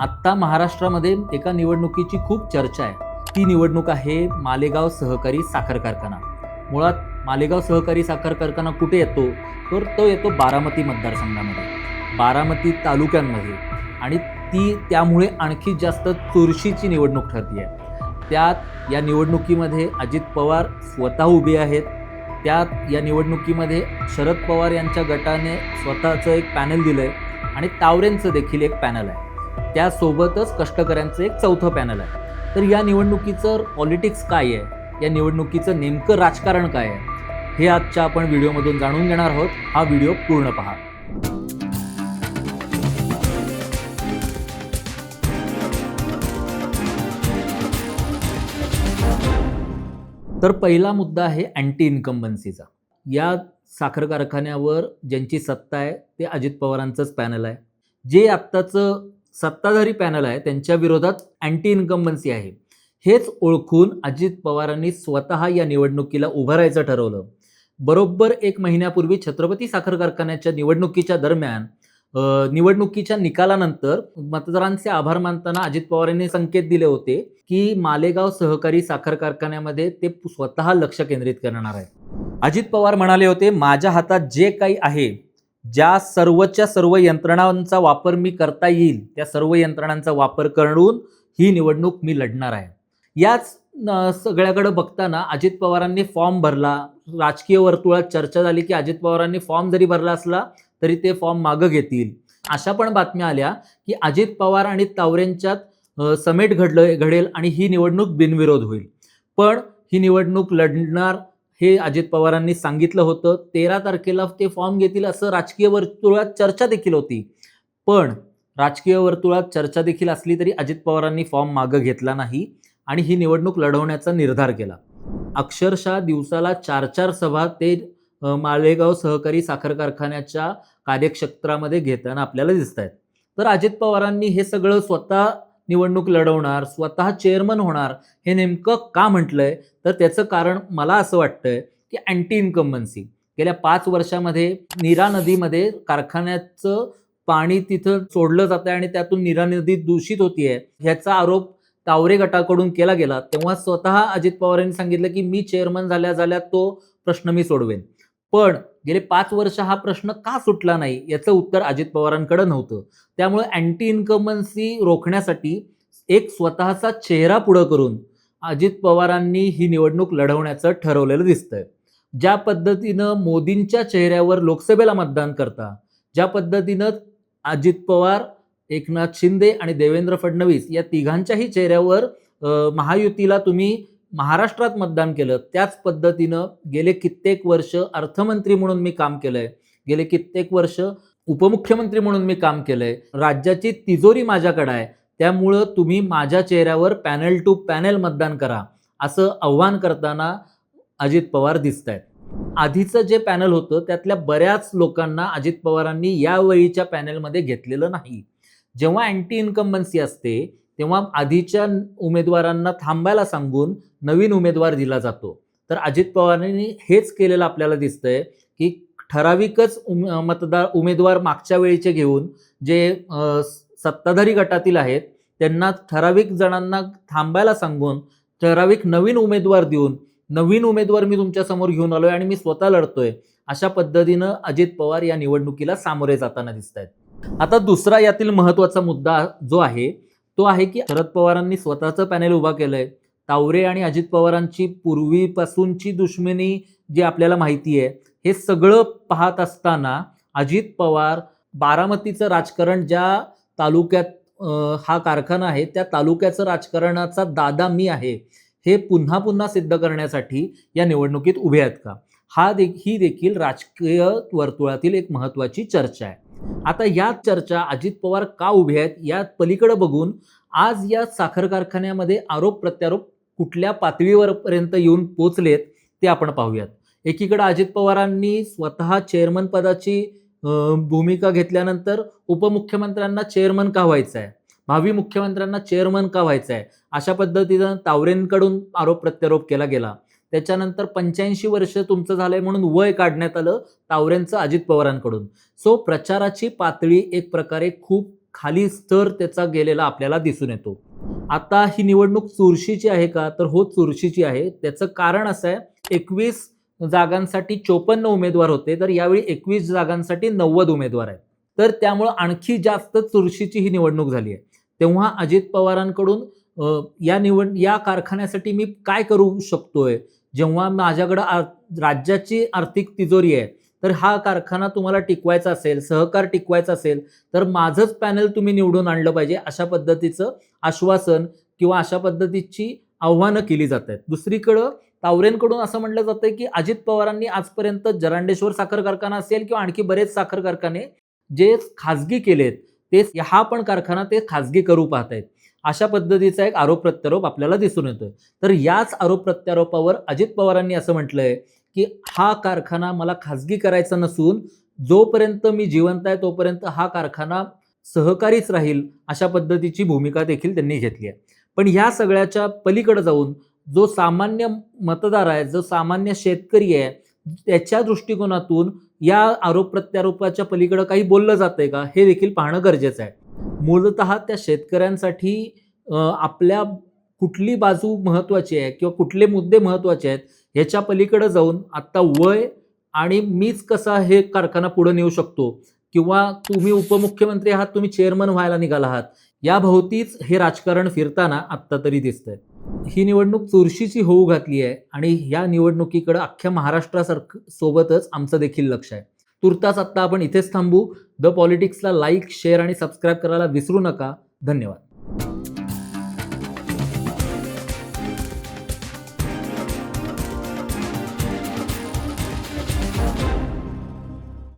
आत्ता महाराष्ट्रामध्ये एका निवडणुकीची खूप चर्चा आहे. ती निवडणूक आहे मालेगाव सहकारी साखर कारखाना. मुळात मालेगाव सहकारी साखर कारखाना कुठे येतो? तर तो येतो बारामती मतदारसंघामध्ये. बारामती तालुक्यांमध्ये. आणि ती त्यामुळे आणखी जास्त चुरशीची निवडणूक ठरली आहे त्यात या निवडणुकीमध्ये अजित पवार स्वतः उभे आहेत. त्यात या निवडणुकीमध्ये शरद पवार यांच्या गटाने स्वतःचं एक पॅनल दिलं आहे आणि तावरेंचं देखील एक पॅनल आहे. त्यासोबतच कष्टकऱ्यांचं एक चौथं पॅनल आहे. तर या निवडणुकीचं पॉलिटिक्स काय आहे? या निवडणुकीचं नेमकं राजकारण काय आहे? हे आजच्या आपण व्हिडिओमधून जाणून घेणार आहोत. हा व्हिडिओ पूर्ण पहा. तर पहिला मुद्दा आहे अँटी इन्कम्बन्सीचा या साखर कारखान्यावर ज्यांची सत्ता आहे ते अजित पवारांचंच पॅनल आहे. जे आत्ताचं सत्ताधारी पॅनल आहे त्यांच्या विरोधात अँटी इन्कम्बन्सी आहे. हेच ओळखून अजित पवारांनी स्वतः या निवडणुकीला उभं राहायचं ठरवलं. बरोबर एक महिन्यापूर्वी छत्रपती साखर कारखान्याच्या निवडणुकीच्या दरम्यान निवडणुकीच्या निकालानंतर मतदारांचे आभार मानताना अजित पवारांनी संकेत दिले होते की मालेगाव सहकारी साखर कारखान्यामध्ये ते स्वतः लक्ष केंद्रित करणार आहे अजित पवार म्हणाले होते माझ्या हातात जे काही आहे ज्या सर्वच्या सर्व यंत्रणांचा वापर मी करता येईल त्या सर्व यंत्रणांचा वापर करून ही निवडणूक मी लढणार आहे. याच सगळ्याकडं सगळ्याकडे बघताना अजित पवारांनी फॉर्म भरला. राजकीय वर्तुळात चर्चा झाली की अजित पवारांनी फॉर्म जरी भरला असला तरी ते फॉर्म मागं घेतील. अशा पण बातम्या आल्या की अजित पवार आणि तावरेंच्यात समेट घडलं घडेल आणि ही निवडणूक बिनविरोध होईल. पण ही निवडणूक लढणार हे अजित पवारांनी सांगितलं होतं. तेरा तारखेला ते फॉर्म घेतील असं राजकीय वर्तुळात चर्चा देखील होती. पण राजकीय वर्तुळात चर्चा देखील असली तरी अजित पवारांनी फॉर्म मागं घेतला नाही आणि ही निवडणूक लढवण्याचा निर्धार केला. अक्षरशः दिवसाला चार चार सभा ते माळेगाव मालेगाव सहकारी साखर कारखान्याच्या कार्यक्षेत्रामध्ये घेताना आपल्याला दिसत आहेत तर अजित पवारांनी हे सगळं स्वतः निवडणूक लढवणार स्वतः चेअरमन होणार हे नेमकं का म्हटलंय? तर त्याचं कारण मला असं वाटतंय की अँटी इन्कम्बन्सी गेल्या पाच वर्षामध्ये नीरा नदीमध्ये कारखान्याचं पाणी तिथं सोडलं जातं आणि त्यातून नीरा नदी दूषित होतीये ह्याचा आरोप तावरे गटाकडून केला गेला. तेव्हा स्वतः अजित पवार यांनी सांगितलं की मी चेअरमन झाल्या झाल्या तो प्रश्न मी सोडवेन. पण गेले पाच वर्ष हा प्रश्न का सुटला नाही याचं उत्तर अजित पवारांकडे नव्हतं. त्यामुळे अँटी इन्कमन्सी रोखण्यासाठी एक स्वतःचा चेहरा पुढं करून अजित पवारांनी ही निवडणूक लढवण्याचं ठरवलेलं दिसतंय. ज्या पद्धतीनं मोदींच्या चेहऱ्यावर लोकसभेला मतदान करता ज्या पद्धतीनं अजित पवार एकनाथ शिंदे आणि देवेंद्र फडणवीस या तिघांच्याही चेहऱ्यावर महायुतीला तुम्ही महाराष्ट्रात मतदान केलं त्याच पद्धतीनं गेले कित्येक वर्ष अर्थमंत्री म्हणून मी काम केलंय. गेले कित्येक वर्ष उपमुख्यमंत्री म्हणून मी काम केलंय. राज्याची तिजोरी माझ्याकडे आहे. त्यामुळं तुम्ही माझ्या चेहऱ्यावर पॅनल टू पॅनल मतदान करा असं आव्हान करताना अजित पवार दिसत आहेत आधीचं जे पॅनल होतं त्यातल्या बऱ्याच लोकांना अजित पवारांनी यावेळीच्या पॅनलमध्ये घेतलेलं नाही. जेव्हा अँटी इन्कम्बन्सी असते तेव्हा आधीच्या उमेदवारांना थांबायला सांगून नवीन उमेदवार दिला जातो. तर अजित पवारांनी हेच केलेलं आपल्याला दिसतंय की ठराविकच उम मतदार उमेदवार मागच्या वेळीचे घेऊन जे सत्ताधारी गटातील आहेत त्यांना ठराविक जणांना थांबायला सांगून ठराविक नवीन उमेदवार देऊन नवीन उमेदवार मी तुमच्यासमोर घेऊन आलोय आणि मी स्वतः लढतोय अशा पद्धतीनं अजित पवार या निवडणुकीला सामोरे जाताना दिसत आहेत आता दुसरा यातील महत्त्वाचा मुद्दा जो आहे तो आहे की शरद पवारांनी स्वतःचं पॅनेल उभा केलंय. तावरे आणि अजित पवारांची पूर्वीपासूनची दुश्मनी जी आपल्याला माहिती आहे हे सगळं पाहत असताना अजित पवार बारामतीचं राजकारण ज्या तालुक्यात हा कारखाना आहे त्या तालुक्याचं राजकारणाचा दादा मी आहे हे पुन्हा पुन्हा सिद्ध करण्यासाठी या निवडणुकीत उभे आहेत का? हा दे ही देखील राजकीय वर्तुळातील एक महत्त्वाची चर्चा आहे. आता या चर्चा अजित पवार का उभे आहेत या पलीकडे बघून आज या साखर कारखान्यामध्ये आरोप प्रत्यारोप कुठल्या पातळीवरपर्यंत येऊन पोचलेत ते आपण पाहूयात. एकीकडे अजित पवारांनी स्वतः चेअरमन पदाची भूमिका घेतल्यानंतर उपमुख्यमंत्र्यांना चेअरमन का व्हायचं आहे भावी मुख्यमंत्र्यांना चेअरमन का व्हायचं आहे अशा पद्धतीनं तावरेंकडून आरोप प्रत्यारोप केला गेला. त्याच्यानंतर पंच्याऐंशी वर्ष तुमचं झालंय म्हणून वय काढण्यात आलं तावऱ्यांचं अजित पवारांकडून. सो प्रचाराची पातळी एक प्रकारे खूप खाली स्तर त्याचा गेलेला आपल्याला दिसून येतो. आता ही निवडणूक चुरशीची आहे का? तर हो चुरशीची आहे. त्याचं कारण असं आहे एकवीस जागांसाठी चोपन्न उमेदवार होते तर यावेळी एकवीस जागांसाठी नव्वद उमेदवार आहेत. तर त्यामुळं आणखी जास्त चुरशीची ही निवडणूक झाली आहे. तेव्हा अजित पवारांकडून या निवड या कारखान्यासाठी मी काय करू शकतोय? जेव्हा माझ्याकडं आ- राज्याची आर्थिक तिजोरी आहे तर हा कारखाना तुम्हाला टिकवायचा असेल सहकार टिकवायचा असेल तर माझंच पॅनल तुम्ही निवडून आणलं पाहिजे अशा पद्धतीचं आश्वासन किंवा अशा पद्धतीची आव्हानं केली जात आहेत. दुसरीकडं तावरेंकडून असं म्हटलं जातं की अजित पवारांनी आजपर्यंत जरांडेश्वर साखर कारखाना असेल किंवा आणखी बरेच साखर कारखाने जे खाजगी केलेत ते हा पण कारखाना ते खाजगी करू पाहत आहेत अशा पद्धतीचा एक आरोप प्रत्यारोप आपल्याला दिसून येतोय. तर याच आरोप प्रत्यारोपावर अजित पवारांनी असं म्हटलंय की हा कारखाना मला खाजगी करायचा नसून जोपर्यंत मी जिवंत आहे तोपर्यंत हा कारखाना सहकारीच राहील अशा पद्धतीची भूमिका देखील त्यांनी घेतली आहे. पण ह्या सगळ्याच्या पलीकडे जाऊन जो सामान्य मतदार आहे जो सामान्य शेतकरी आहे त्याच्या दृष्टिकोनातून या आरोप प्रत्यारोपाच्या पलीकडे काही बोललं जातंय का हे देखील पाहणं गरजेचं आहे. मूलतः त्या शेतकऱ्यांसाठी आपल्या कुठली बाजू महत्त्वाची आहे किंवा कुठले मुद्दे महत्त्वाचे आहेत ह्याच्या पलीकडे जाऊन आत्ता वय आणि मीच कसा हे कारखाना पुढे नेऊ शकतो किंवा तुम्ही उपमुख्यमंत्री आहात तुम्ही चेअरमन व्हायला निघाला आहात याभोवतीच हे राजकारण फिरताना आत्ता तरी दिसतंय. ही निवडणूक चुरशीची होऊ घातली आहे आणि या निवडणुकीकडे अख्ख्या महाराष्ट्रासारखं सोबतच आमचं देखील लक्ष आहे. तुर्तास आत्ता आपण इथेच थांबू. द पॉलिटिक्सला लाईक शेअर आणि सबस्क्राईब करायला विसरू नका. धन्यवाद.